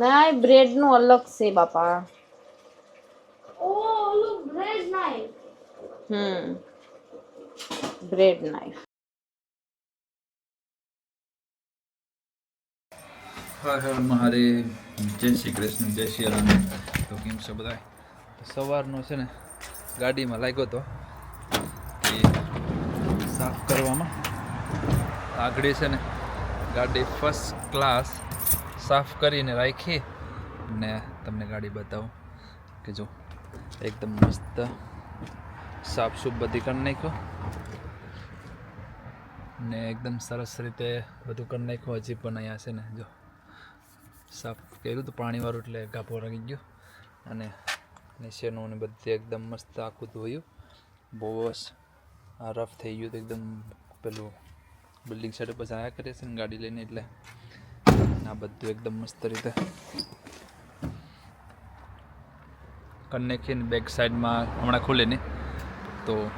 ના બ્રેડનું અલગ છે બાપા. ઓ ઓલું bread knife hmm bread knife Har Har Mahadev જય શ્રી કૃષ્ણ જય શ્રી રામ. તો કેમ છો બધા? સવારનો છે ને ગાડીમાં લાગ્યો તો એ સાફ કરવામાં. આગળ છે ને ગાડી ફર્સ્ટ ક્લાસ સાફ કરીને રાખી ને તમને ગાડી બતાવું કે જો એકદમ મસ્ત સાફ સૂફ બધી કરી નાખ્યો ને એકદમ સરસ રીતે બધું કરી નાખ્યું. હજી પણ અહીંયા છે ને જો સાફ કર્યું તો પાણીવાળું એટલે ગાભો રાગી ગયો અને નીચેનું બધે એકદમ મસ્ત આખું ધોયું. બહુ જ રફ થઈ ગયું તો એકદમ પેલું બિલ્ડિંગ સાઈડ પર જાયા કરે છે ને ગાડી લઈને એટલે આ બધું એકદમ મસ્ત રીતે. કનેક્શન બેક સાઈડમાં હમણાં ખુલે ને તો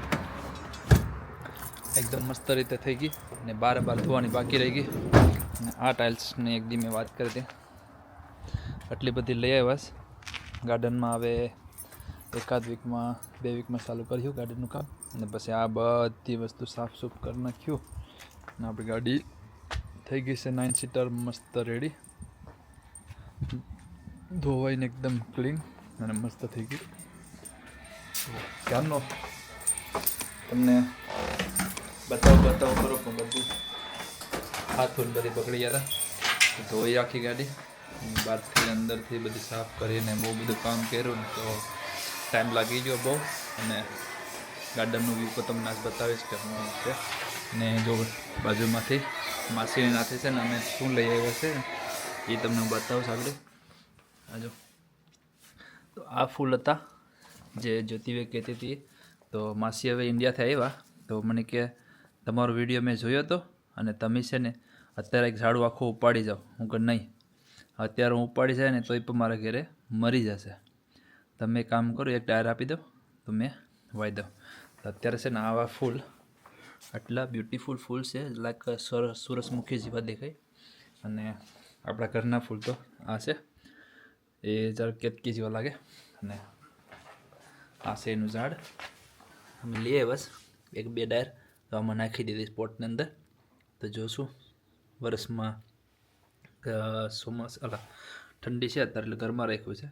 એકદમ મસ્ત રીતે થઈ ગઈ ને બાર બાર ધોવાની બાકી રહી ગઈ. અને આ ટાઇલ્સની એક મેં વાત કરી હતી. આટલી બધી લઈ આવ્યા ગાર્ડનમાં હવે એકાદ વીકમાં, બે વીકમાં ચાલુ કર્યું ગાર્ડનનું કામ. અને પછી આ બધી વસ્તુ સાફ સૂફ કરી નાખ્યું. અને આપણી ગાડી થઈ ગઈ છે નાઇન સીટર મસ્ત રેડી ધોવાઈને એકદમ ક્લીન અને મસ્ત થઈ ગઈ. ક્યારનો તમને બતાવ બતાવ કરો પણ બધું. હાથ ફૂલ બધી પકડી ગયા હતા. ધોઈ આખી ગાડી. બહારથી અંદરથી બધી સાફ કરીને બહુ બધું કામ કર્યું ને તો ટાઈમ લાગી ગયો બહુ. અને ગાર્ડનનું વ્યૂ તો તમને આજ બતાવીશ કે હું છે. ને જો બાજુમાંથી માસીની નાથે છે ને અમે શું લઈ આવ્યા છે, એ તમને હું બતાવું આગળ આજો તો આ ફૂલ હતા જે જ્યોતિભાઈ કહેતી હતી. તો માસી હવે ઇન્ડિયાથી આવ્યા. તો મને કે તમારો વીડિયો મેં જોયો હતો અને તમે છે ને અત્યારે એક ઝાડું આખું ઉપાડી જાઓ. હું કે નહીં. અત્યારે હું ઉપાડી જાય ને તોય પણ મારા ઘરે મરી જશે. તમે કામ કરો, એક ટાયર આપી દો. તો મેં વાઈ દઉં. અત્યારે છે ને આવા ફૂલ આટલા બ્યુટીફુલ ફૂલ છે લાઈક સરસ સુરસમુખી જેવા દેખાય. અને આપણા ઘરના ફૂલ તો આ છે. એ જરા કેતકી જેવા લાગે. અને આ છે એનું ઝાડ. અમે લઈએ બસ. એક, બે ડાયર. તો આમાં નાખી દીધી સ્પોટની અંદર. તો જોશું. વરસમાં ચોમાસ, અલા, ઠંડી છે અત્યારે એટલે ઘરમાં રાખ્યું છે.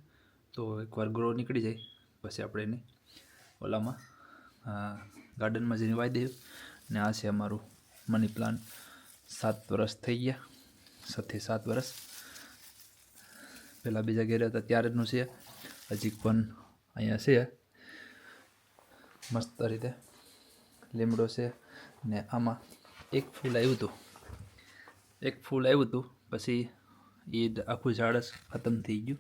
તો એકવાર ગ્રો નીકળી જાય. પછી આપણે એને ઓલામાં ગાર્ડનમાં જઈને વાઈ દઈએ. ને આ છે અમારું મની પ્લાન્ટ સાત વર્ષ થઈ ગયા. સાતથી સાત વર્ષ પહેલાં બીજા ઘેરે હતા ત્યારેનું છે. હજી પણ અહીંયા છે. મસ્ત રીતે. લીમડો છે ને આમાં એક ફૂલ આવ્યું હતું. એક ફૂલ આવ્યું હતું. પછી એ આખું ઝાડ ખતમ થઈ ગયું.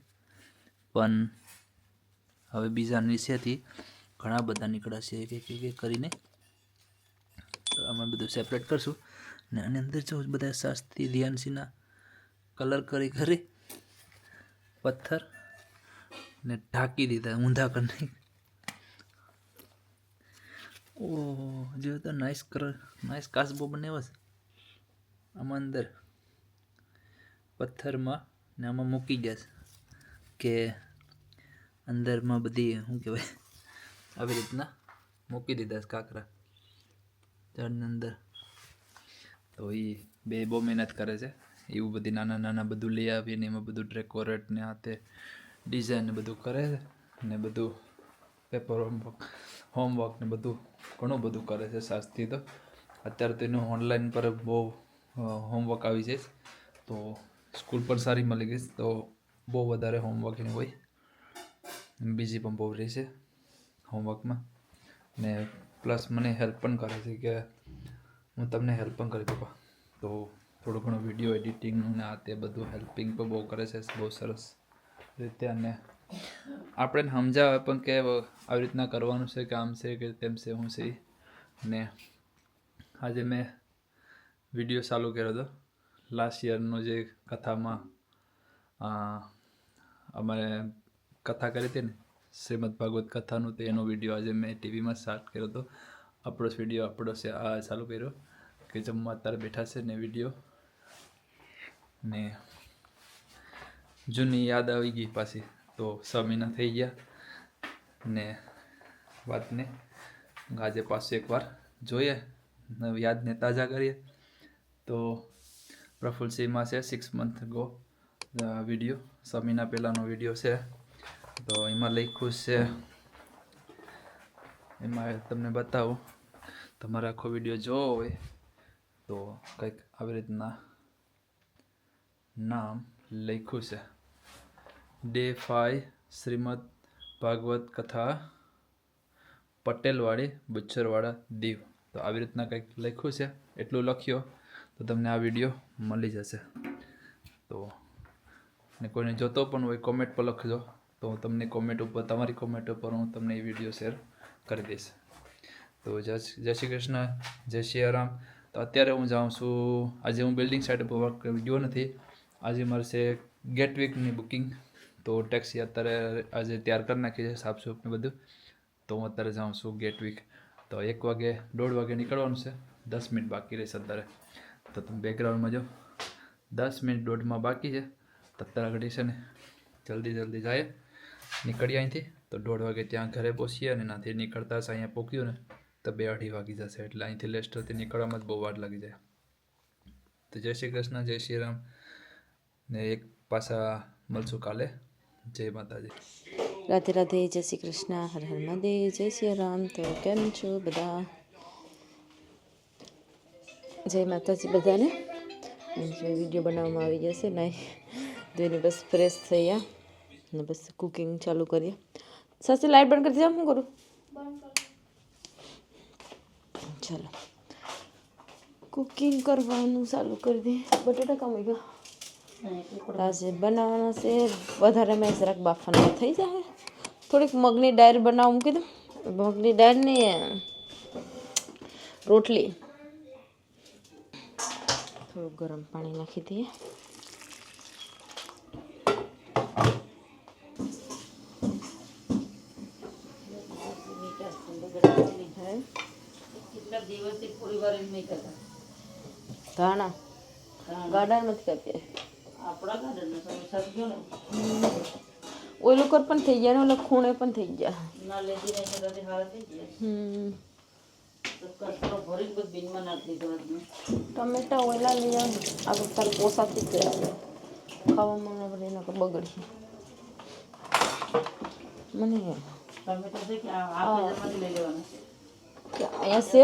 પણ હવે બીજા નીચેથી ઘણા બધા નીકળ્યા છે એક એક એક કરીને. અમે બધું સેપરેટ કરશું. ને આની અંદર જો બધા શાસ્ત્રી ધ્યાનસીના કલર કરી કરી પથ્થર ને ઢાંકી દીધા, ઊંધા કરી ઓ જો તો નાઇસ કલર નાઇસ કાસબો બનાવ્યો છે. આમાં અંદર પથ્થરમાં ને આમાં મૂકી ગયા કે અંદરમાં બધી, શું કહેવાય, આવી રીતના મૂકી દીધા છે કાંકરા. ઝાડની અંદર. તો એ બે બહુ મહેનત કરે છે. એવું બધી નાના નાના બધું લઈ આવીને એમાં બધું ડેકોરેટ ને તે ડિઝાઇન ને બધું કરે છે. ને બધું પેપર હોમવર્ક હોમવર્ક ને બધું ઘણું બધું કરે છે શાસ્ત્રી તો. અત્યારે તો એનું ઓનલાઈન પર બહુ હોમવર્ક આવી જાય તો સ્કૂલ પણ સારી મળી ગઈ તો બહુ વધારે હોમવર્ક એનું હોય. બીજી પણ બહુ રહી છે હોમવર્કમાં ને પ્લસ મને હેલ્પ પણ કરે છે કે હું તમને હેલ્પ પણ કરી પપ્પા તો થોડું ઘણું વીડિયો એડિટિંગનું ને આ તે બધું હેલ્પિંગ પણ બહુ કરે છે, બહુ સરસ રીતે અને આપણે સમજાવે પણ કે આવી રીતના કરવાનું છે કે આમ છે કે તેમ છે, હું છે અને આજે મેં વીડિયો ચાલુ કર્યો હતો. લાસ્ટ યરનો જે કથામાં અમારે કથા કરી હતી ને શ્રીમદ ભાગવત કથાનું તો એનો વીડિયો આજે મેં ટીવીમાં સ્ટાર્ટ કર્યો હતો આપણો વીડિયો આપણો છે આ ચાલુ કર્યો કે જમવા અત્યારે બેઠા છે ને વીડિયો ને જૂની યાદ આવી ગઈ પાછી, તો છ મહિના થઈ ગયા ને વાતને. આજે પાછું એકવાર જોઈએ યાદને તાજા કરીએ. તો પ્રફુલ સિંહમાં છે સિક્સ મંથ ગો વીડિયો છ મહિના પહેલાંનો વીડિયો છે. તો એમાં લખ્યું છે, એમાં તમને બતાવું. તમારે આખો વીડિયો જોવો હોય તો કંઈક આવી રીતના નામ લખ્યું છે. ડે ફાઈ શ્રીમદ ભાગવત કથા, પટેલવાડી, બુચ્છરવાડા દીવ. તો આવી રીતના કંઈક લખ્યું છે, એટલું લખ્યો તો તમને આ વીડિયો મળી જશે. તો ને કોઈને જોતો પણ હોય કોમેન્ટ પર લખજો. તો હું તમને કોમેન્ટ ઉપર, તમારી કોમેન્ટ ઉપર હું તમને એ વીડિયો શેર કરી દઈશ. તો જય જય શ્રી કૃષ્ણ, જય શ્રી રામ તો અત્યારે હું જાઉં છું, આજે હું બિલ્ડિંગ સાઇડ ઉપર વર્ક ગયો નથી. આજે મારે છે ગેટ વીકની બુકિંગ તો ટેક્સી અત્યારે આજે તૈયાર કરી નાખી છે, સાફ સૂફ ને બધું. તો હું અત્યારે જાઉં છું ગેટ વીક તો એક વાગે, દોઢ વાગે નીકળવાનું છે. દસ મિનિટ બાકી રહેશે અત્યારે. તો તમે બેકગ્રાઉન્ડમાં જો. દસ મિનિટ દોઢમાં બાકી છે. તો અત્યારે ઘડી છે ને, જલ્દી જલ્દી જાય નીકળીએ અહીંથી. તો દોઢ વાગે ત્યાં ઘરે પહોંચીએ અને એનાથી નીકળતા હશે અહીંયા પહોંચ્યું ને, તો બે અઢી વાગી જશે. એટલે અહીંથી લેસ્ટરથી નીકળવામાં જ બહુ વાર લાગી જાય. તો જય શ્રી કૃષ્ણ, જય શ્રી રામ. ને એક પાછા મળશું કાલે. જય માતાજી. રાધે રાધે, જય શ્રી કૃષ્ણ. હર હર મહાદેવ, જય શ્રી રામ. તો કેમ છો બધા? જય માતાજી બધાને. જે વીડિયો બનાવવામાં આવી જશે નહીં. ધોઈને બસ ફ્રેશ થઈ ગયા ને બસ કુકિંગ ચાલુ કરીએ સાસી લાઈટ બંધ કરી દીધા શું કરું ચાલો કુકિંગ કરવાનું ચાલુ કરી દે બટેટા કામ ગયા આજે બનાવવાના છે વધારે મેં જરાક બાફવાના થઈ જાય થોડીક મગની ડાયર બનાવું મૂકી દઉં મગની ડાયરની રોટલી થોડું ગરમ પાણી નાખી દઈએ ધાણા ગાર્ડનમાંથી કાપીએ ઓલું કર પણ થઈ ગયા ને ઓલા ખૂણે પણ થઈ ગયા હમ ટમેટા ઓલા લઈ આવ આ તો તારે પોસાતી જ જાય ખાવામાં આપણે એના પર બગડી મને કે અહીંયા છે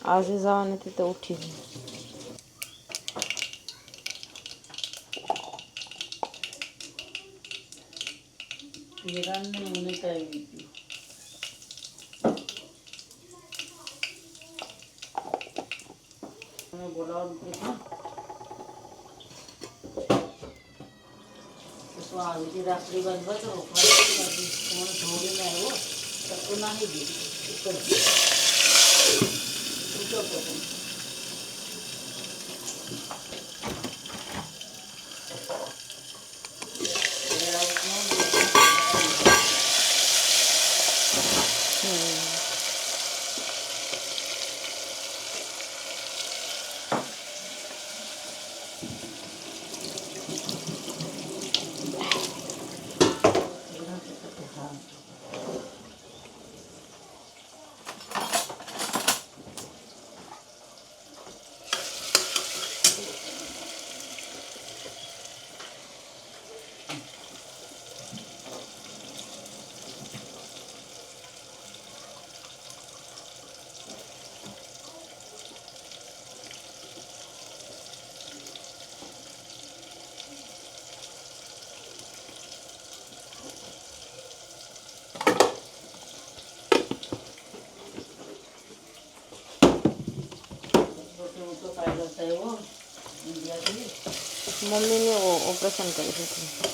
આજે જવા નથી તો ઉઠી ગઈ રાખડી બાંધવા તો કોણ ધોડીને આવ્યો તો નાહી ગઈ mucho día a día. O,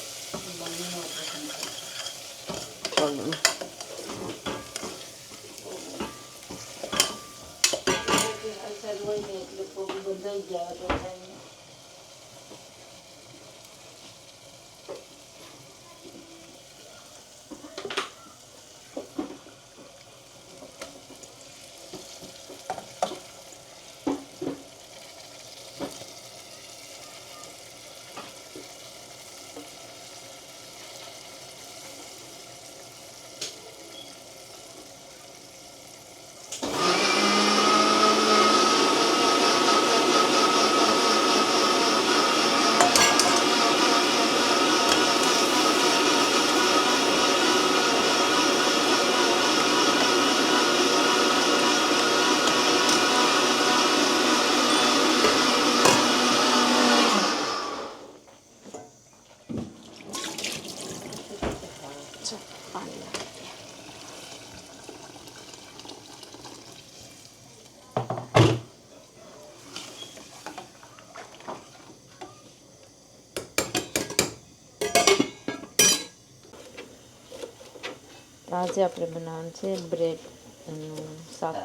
આજે આપણે બનાવવાનું છે બ્રેડ નું શાક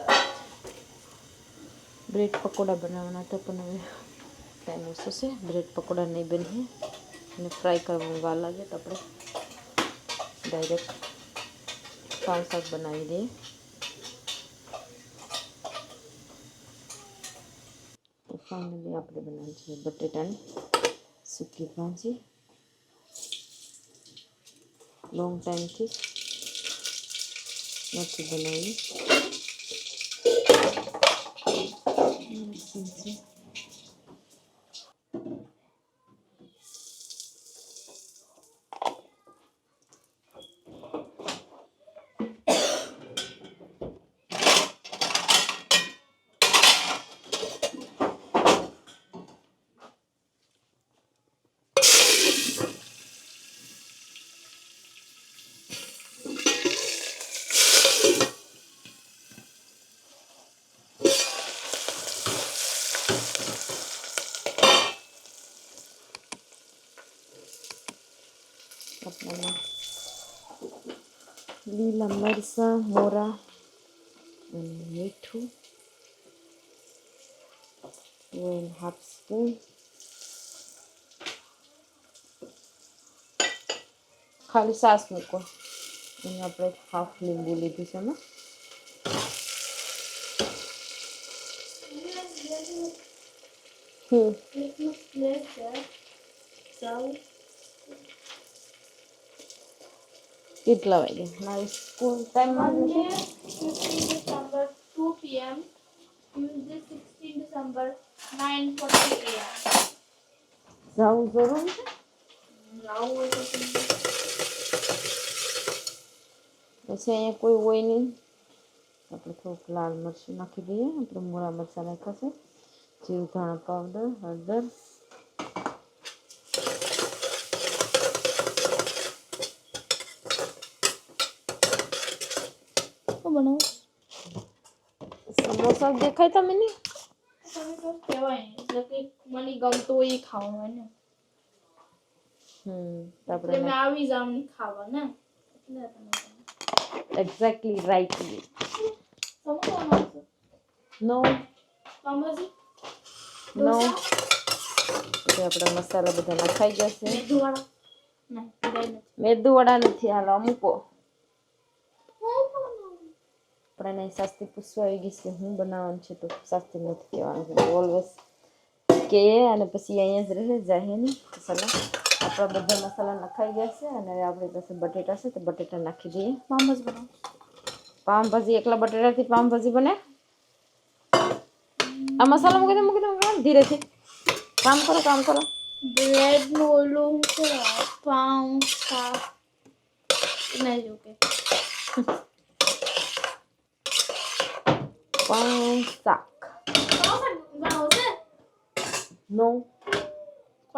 બ્રેડ પકોડા બનાવવાના હતા પણ હવે ટાઈમ ઓછો છે બ્રેડ પકોડા નહીં બનીએ અને ફ્રાય કરવાનું વાર લાગે તો આપણે ડાયરેક્ટ પાઉં શાક બનાવી દઈએ તો ફાઇનલી આપણે બનાવવાનું છે બટેટાની સૂકી ભાજી લોંગ ટાઈમથી not too annoying. Mm -hmm. લીલા મરચાં મોરા અને મીઠું વન હાફ સ્પૂન ખાલી સાસ મૂકો અને આપણે હાફ લીંબુ લીધું છે એમાં હમ કેટલા વાગે મારી સ્કૂલ ટાઈમમાં છે 15 December, 2 p.m. Tuesday, 16 December, 9:40 PM જવું જરૂર છે પછી અહીંયા કોઈ હોય નહીં આપણે થોડુંક લાલ મરચું નાખી દઈએ આપણે મોરા મરચાં નાખ્યા છે જીરું ધાણા પાવડર હળદર બનાવું સમોસા દેખાય તમે નહીં તમે તો કહેવાય ને એટલે કે મને ગમતું હોય એ ખાવાનું હોય ને હમ તો એટલે મેં આપણે આવી જાવ ને ખાવા ને એટલે તમે કહો. એક્ઝેક્ટલી રાઈટ સમોસા બનાવશો? નો પાઉંભાજી? નો ઢોસા? આપણા મસાલા બધા નખાઈ જશે મેંદુવડા? નહીં, એ નથી. મેદુ વડા નથી હાલો મૂકો હું બનાવું? પણ એને શાસ્ત્રી પૂછવા આવી ગઈ છે હું બનાવવાનું છે તો શાસ્ત્રી નથી કહેવાનું ઓલવેઝ કે અને પછી અહીંયા જ રહે જાય ને મસાલા આપણા બધા મસાલા નખાઈ ગયા છે અને હવે આપણી પાસે બટેટા છે તો બટેટા નાખી દઈએ પાઉંભાજી બનાવ પાવભાજી એકલા બટેટાથી પાવભાજી બને આ મસાલા મૂકી દો મૂકી દો ધીરેથી કામ કરો કામ કરો બ્રેડનું ઓલું પાઉં શાક જોકે નો ખોટો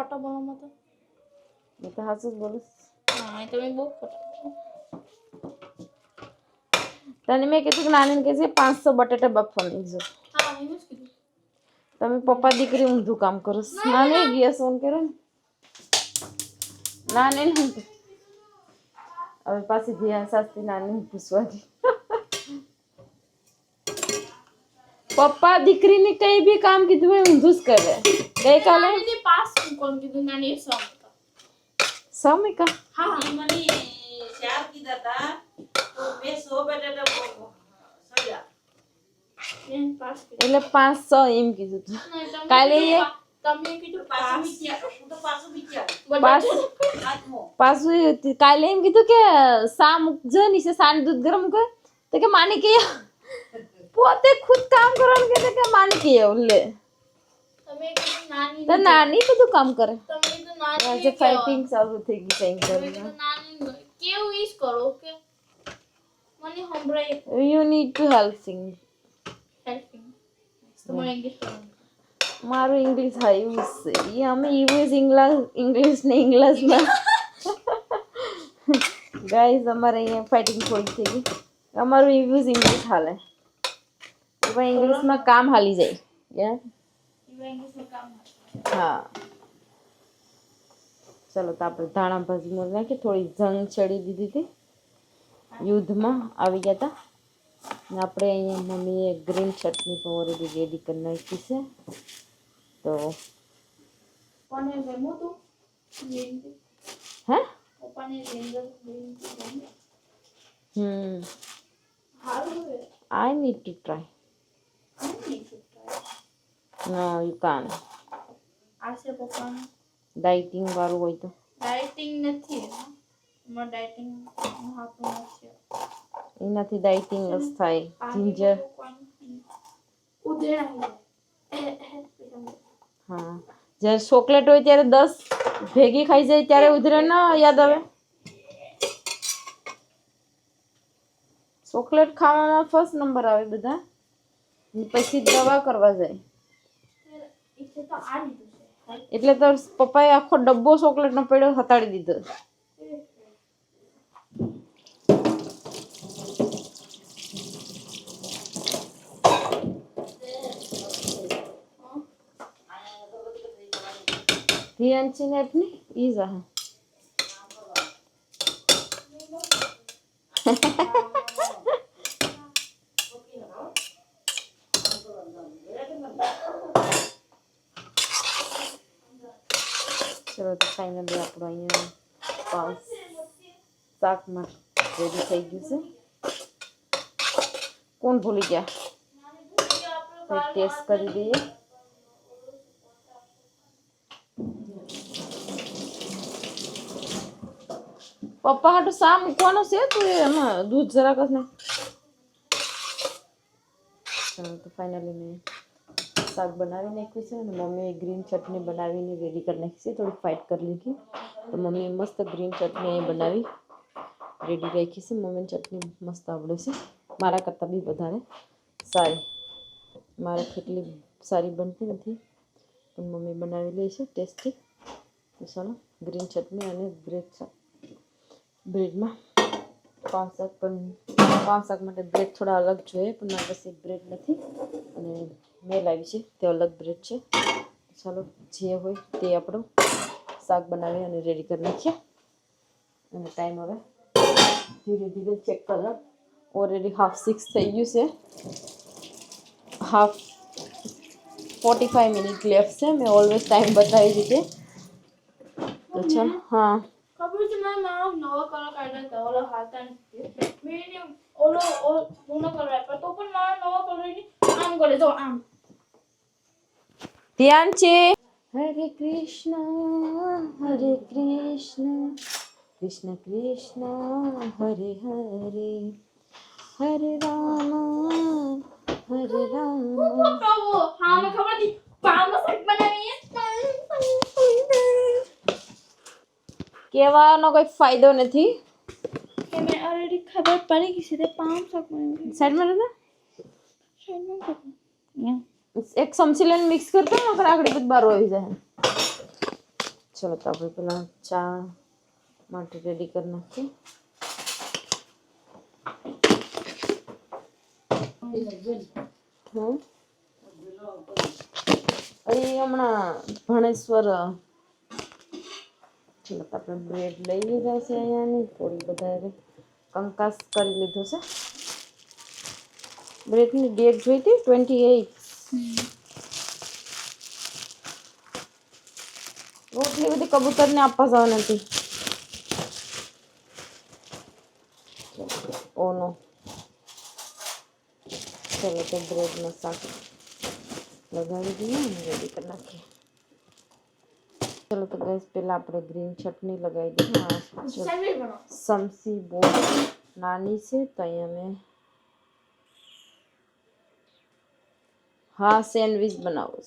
બનાવવામાં તો મેં તો હાચું જ બોલું હા એ તમે બહુ ખોટો બોલો. તને મેં કીધું કે નાનીને કહે છે પાંચસો બટેટા બાફવા નીકળજો હા એમ જ કીધું તમે પપ્પા દીકરી ઊંધું કામ કરો છો. નાની ગેસ ઓન કર્યો ને નાની ને ઊંધું. હવે પાછી ધ્યાન શાસ્ત્રી નાની પૂછવાની પપ્પા દીકરીને કઈ બી કામ કીધું હોય ઊંધું જ કરે ગઈકાલે નાનીને પાસ કોણ કીધું નાની એ સમ સમિકા હા ઈ મને ચાર કીધા તા તો મેં સો બટાટા બ- સળ્યા. એને પાસ કીધું એટલે પાંચસો એમ કીધું તું નહીં, તમે કાલે કીધું એ- પા- તમે કીધું પાછું પાસ વિચાર હું તો પાછું વિચાર પાસ આત્મો પાછું એ હતી. કાલે એમ કીધું કે સા મૂકજો નીચે સાની દૂધ ગરમ કર તો કે માની કે પોતે ખુદ કામ કરવાનું કે કે માની કે એવું લે તમે કીધું નાની તો નાની બધું કામ કરે તમે કીધું નાની આજે ફાઇટિંગ ચાલુ થઈ ગઈ કઈ તમે કરીને કીધું નાની કેવું ઈજ કરો કે મને સંભળાય you need to helping helping તમારે ઇંગ્લિશ મારું ઇંગ્લિશ હાયું છે ઈ અમે યુએસ ઇંગ્લિશ ઇંગ્લિશ ને ઇંગ્લિશમાં ગાઈઝ અમારે અહીંયા ફાઇટિંગ થોડી થઈ ગઈ અમારું ઇંગ્લિશ ઇંગ્લિશ હાલે પણ ઇંગ્લિશમાં કામ હાલી જાય યાર એવા ઇંગ્લિશમાં કામ હા ચલો તો આપણે ધાણા ભાજી મોરી નાખી થોડી જંગ ચડી દીધી હતી યુદ્ધમાં આવી ગયા હતા ને આપણે અહીંયા મમ્મીએ ગ્રીન ચટણી પણ ઓલરેડી રેડી કરી નાખી છે તો પનીર ગમ્યું તું ગ્રીન હે પપ્પાને રેન્જર ગ્રીન ગમ્યું હમ સારું છે આઈ નીડ ટુ ટ્રાય આમ નહીં છૂટતા નો યુ કાન આ છે પપ્પાનું ડાઇટિંગ વાળું હોય તો ડાયટિંગ નથી એમાં ડાયટિંગ હાથું નથી એનાથી ડાઇટિંગ જ થાય જિંજર ઉધેડા હા જ્યારે ચોકલેટ હોય ત્યારે દસ ભેગી ખાઈ જાય ત્યારે ઉધરે ના યાદ આવે ચોકલેટ ખાવામાં ફર્સ્ટ નંબર આવે બધા અને પછી દવા કરવા જાય એટલે તો પપ્પાએ આખો ડબ્બો ચોકલેટનો પેડો હતાડી દીધો. ધ્યાનચી ને આપની? ઈ જ ચલો તો ફાઇનલી આપણું અહીંયા પાઉં શાકમાં રેડી થઈ ગયું છે કોણ ભૂલી ગયા કંઈક ટેસ્ટ કરી દઈએ પપ્પા હાટું શા મૂકવાનો છે તું એમાં દૂધ જરાક જ ને ચાલો તો ફાઇનલી મેં શાક બનાવી નાખ્યું છે અને મમ્મીએ ગ્રીન ચટણી બનાવીને રેડી કરી નાખી છે. થોડીક ફાઇટ કરી લીધી. તો મમ્મીએ મસ્ત ગ્રીન ચટણી બનાવી રેડી રાખી છે. મમ્મીને ચટણી મસ્ત આવડે છે. મારા કરતાં બી વધારે સારી. મારે કેટલી સારી બનતી નથી. પણ મમ્મી બનાવી લે છે ટેસ્ટી. તો ચાલો, ગ્રીન ચટણી અને બ્રેડ બ્રેડમાં પાંચ શાક પણ પાંચ શાક માટે બ્રેડ થોડા અલગ જોઈએ, પણ મારી પાસે બ્રેડ નથી. અને મેં લાવી છે તે અલગ બ્રેડ છે ચાલો જે હોય તે આપણું શાક બનાવી અને રેડી કરી નાખીએ અને ટાઈમ હવે ધીરે ધીરે ચેક કરો ઓલરેડી હાફ સિક્સ થઈ ગયું છે half forty five minute left છે મેં ઓલવેઝ ટાઈમ બતાવી દીધી તો ચાલ હા ખબર છે મારા મામા નવો કલર કાઢ્યો હતો ઓલો હાલતા નથી મેં એને ઓલો ઓ- જૂનો કલર આપ્યો તો પણ મારા નવો કલર આમ કરે જો આમ. ધ્યાન છે? હરે કૃષ્ણ હરે કૃષ્ણ કૃષ્ણ કૃષ્ણ હરે હરે. હરે રામ હરે રામ. કહો હા મને ખબર હતી. પાવનો શાક બનાવીએ. કહેવાનો કોઈ ફાયદો નથી. કે મેં ઓલરેડી ખબર પડી ગઈ છે તે પામ શાક બનાવી સાઈડમાં રહેતા એક ચમચી લઈને મિક્સ કરતો ને નકર આગળ બધું બાર આવી જાય ચલો તો આપણે પેલા ચા માટે રેડી કરી નાખીએ હમ અહીં હમણાં ભણેશ્વર ચલો તો આપણે બ્રેડ લઈ લીધા છે અહીંયાની થોડી વધારે કંકાસ કરી લીધો છે બ્રેડની ડેટ જોઈ હતી ટ્વેન્ટી એઇટ રોટલી બધી કબૂતરને આપવા જવા નથી ઓનો ચલો તો બ્રેડનો શાક લગાવી દઈએ અને રેડી કરી નાખીએ ચલો તો ગેસ પહેલાં આપણે ગ્રીન ચટણી લગાવી દઈએ આ ચટ- સેન્ડવિચ બનાવો સમસી બહુ નાની છે તો અહીંયા મેં હા સેન્ડવિચ બનાવું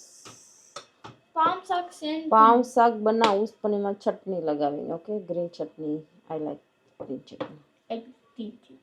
પામ શાક સેન્ડ પાઉં શાક બનાવું પણ એમાં ચટણી લગાવીને okay green chutney I like green chutney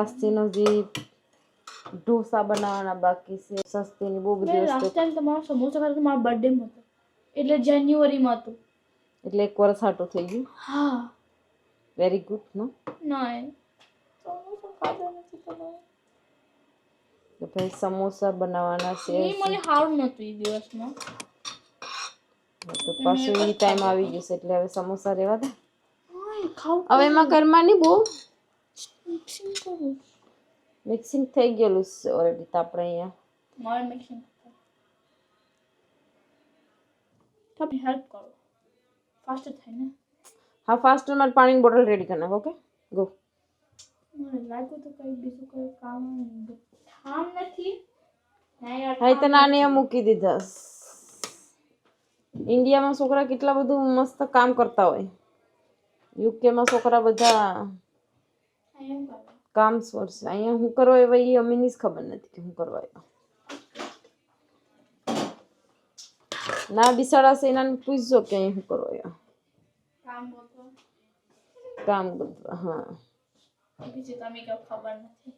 સાસ્તીનો જે ઢોસા બનાવવાના બાકી છે. સસ્તીની બહુ બધી લાસ્ટ ટાઈમ તમારો સમોસા ખાધો મારા બર્થડેમાં હતો. એટલે જાન્યુઆરીમાં હતો. એટલે એક વર્ષ હાટું થઈ ગયું? હા. વેરી ગુડ નો ના સમોસા ખાધા નથી તમારે તો ભાઈ સમોસા બનાવવાના છે એ મને સારું નતું એ દિવસમાં. તો પાછું એ ટાઈમ આવી જશે એટલે હવે સમોસા રહેવા દે. હવે એમાં કરવાની બહુ? મિક્સિંગ કરું મિક્સિંગ થઈ ગયેલું છે ઓલરેડી તો આપણે અહીંયા મારે મિક્સિંગ તમે હેલ્પ કરો ફાસ્ટ થાય ને હા ફાસ્ટમાં પાણીની બોટલ રેડી કરી નાખો ઓકે ગો મને લાગ્યું તો કઈ બીજું કઈ કામ કામ નથી ના યાર હા એ તો નાની મૂકી દીધા ઇન્ડિયામાં છોકરા કેટલા બધું મસ્ત કામ કરતા હોય યુકેમાં છોકરા બધા એમ કરો કામ સોર્સ અહીંયા હું કરવા આવ્યા એ અમીની જ ખબર નથી કે હું કરવા આવ્યા ના બિસાડા છે એનાને પૂછજો કે અહીં હું કરવા આવ્યા કામ ગોતો કામ ગોતવા હા બીજું તમે કઈ ખબર નથી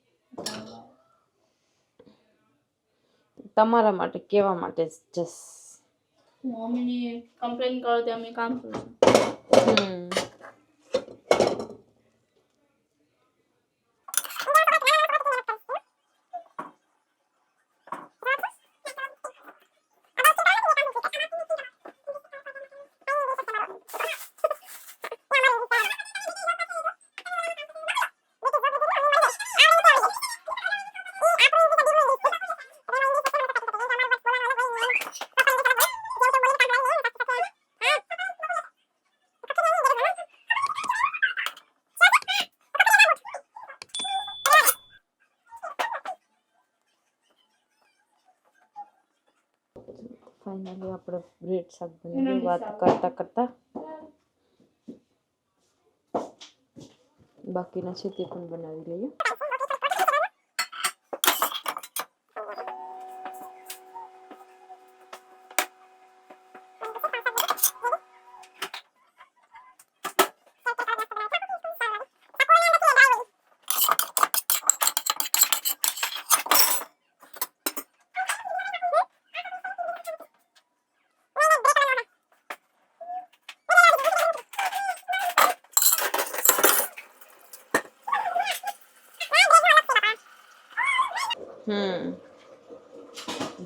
તમારા માટે કહેવા માટે જસ હું મમ્મીની કમ્પ્લેન કરો તો અમે કામ કરીશું આપણે બ્રેડ શાક બની ગયું વાત કરતા કરતા બાકીના છે તે પણ બનાવી લઈએ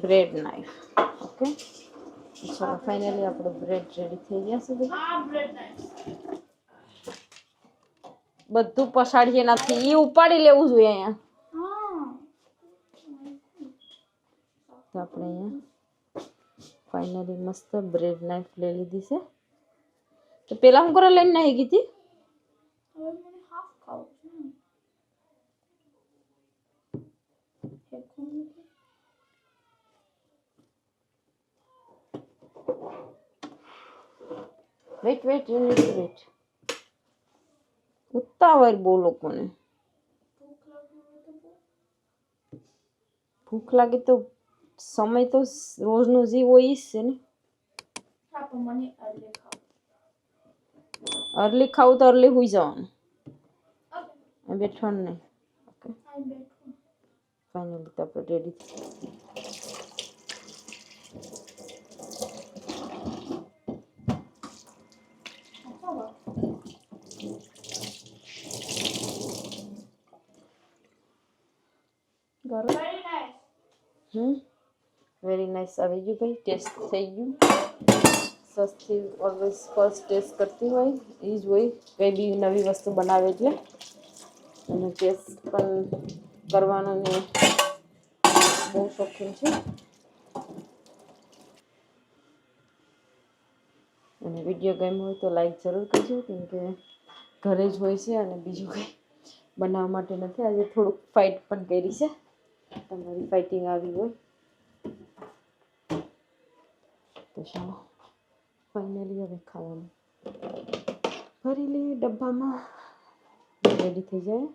બ્રેડ નાઈફ ઓકે ચાલો ફાઇનલી આપણો બ્રેડ રેડી થઈ ગયા છે બધું આ બ્રેડ નાઈફ બધું પછાડીએ નથી એ ઉપાડી લેવું જોઈએ અહીંયા હા તો આપણે અહીંયા ફાઇનલી મસ્ત બ્રેડ નાઈફ લઈ લીધી છે તો પેલા હું કરે લઈને નાહી ગઈ હતી વેટ યુનિટ વેટ ઉતાવળ બહુ લોકોને ભૂખ લાગી હોય તો સમય તો રોજનો જે હોય જ છે ને અર્લી ખાવું તો અર્લી હોઈ જવાનું બેઠવાનું નહીં ફાઇનલી તો આપણે રેડી ગરમ હમ વેરી નાઇસ આવી ગયું ભાઈ ટેસ્ટ થઈ ગયું. સસ્તી ઓલવેઝ ફર્સ્ટ ટેસ્ટ કરતી હોય એ જ હોય. કંઈ બી નવી વસ્તુ બનાવે એટલે. અને ટેસ્ટ પણ કરવાનો ને બહુ શોખીન છે. અને વીડિયો ગેમ હોય તો લાઈક જરૂર કરજો કેમ કે ઘરે જ હોય છે અને બીજું કંઈ બનાવવા માટે નથી. આજે થોડુંક ફાઇટ પણ કરી છે. તમારી ફાઇટિંગ આવી હોય. તો ચાલો ફાઇનલી હવે ખાવાનું. ભરી લઈએ ડબ્બામાં રેડી થઈ જાય.